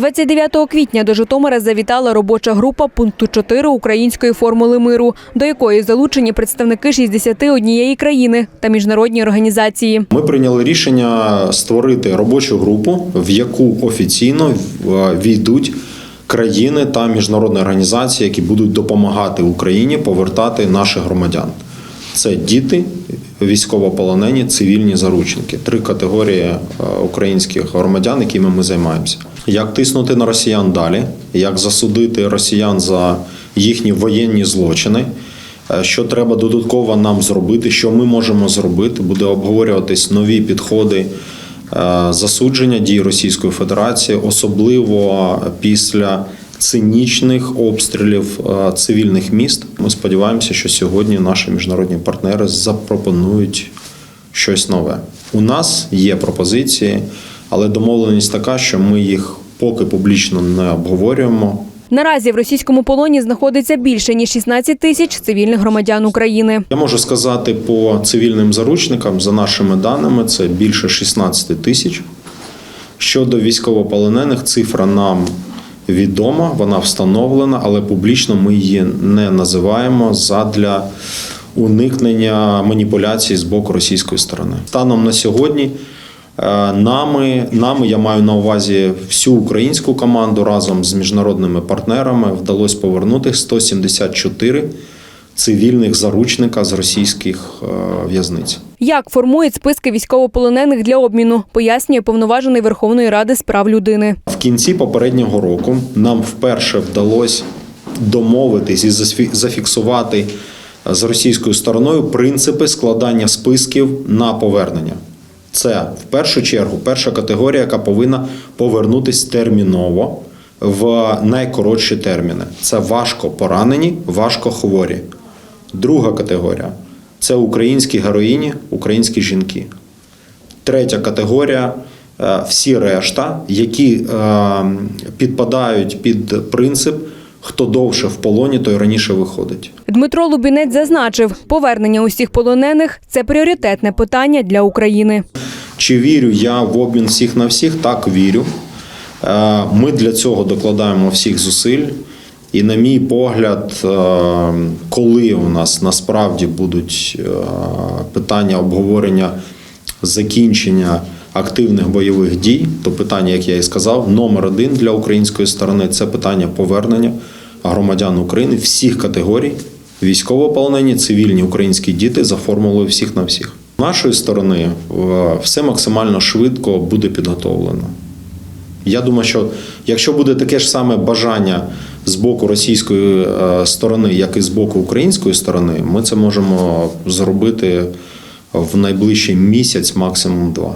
29 квітня до Житомира завітала робоча група пункту 4 української формули миру, до якої залучені представники 61 країни та міжнародні організації. Ми прийняли рішення створити робочу групу, в яку офіційно е, війдуть країни та міжнародні організації, які будуть допомагати Україні повертати наших громадян. Це діти, військовополонені, цивільні заручники. Три категорії е, українських громадян, якими ми займаємося. Як тиснути на росіян далі, як засудити росіян за їхні воєнні злочини. Е, Що треба додатково нам зробити, що ми можемо зробити, буде обговорюватись нові підходи е, засудження дій Російської Федерації, особливо після цинічних обстрілів е, цивільних міст. Ми сподіваємося, що сьогодні наші міжнародні партнери запропонують щось нове. У нас є пропозиції, але домовленість така, що ми їх поки публічно не обговорюємо. Наразі в російському полоні знаходиться більше ніж 16 тисяч цивільних громадян України. Я можу сказати по цивільним заручникам, за нашими даними, це більше 16 тисяч. Щодо військовополонених, цифра нам відома, вона встановлена, але публічно ми її не називаємо задля уникнення маніпуляцій з боку російської сторони. Станом на сьогодні нами, нами, я маю на увазі всю українську команду разом з міжнародними партнерами вдалося повернути 174 цивільних заручника з російських е, в'язниць. Як формують списки військовополонених для обміну, пояснює повноважений Верховної Ради з прав людини. В кінці попереднього року нам вперше вдалося домовитись і зафіксувати з російською стороною принципи складання списків на повернення. Це в першу чергу перша категорія, яка повинна повернутись терміново в найкоротші терміни. Це важко поранені, важко хворі. Друга категорія це українські героїні, українські жінки. Третя категорія е, всі решта, які е, підпадають під принцип, хто довше в полоні, той раніше виходить. Дмитро Лубінець зазначив, повернення усіх полонених це пріоритетне питання для України. Чи вірю я в обмін всіх на всіх? Так вірю. Е, Ми для цього докладаємо всіх зусиль. І, на мій погляд, е, коли у нас насправді будуть е, питання обговорення закінчення активних бойових дій, то питання, як я і сказав, номер один для української сторони це питання повернення громадян України всіх категорій, військовополонені, цивільні українські діти за формулою всіх на всіх. Нашої сторони е, все максимально швидко буде підготовлено. Я думаю, що якщо буде таке ж саме бажання з боку російської е, сторони, як і з боку української сторони, ми це можемо зробити в найближчий місяць, максимум два.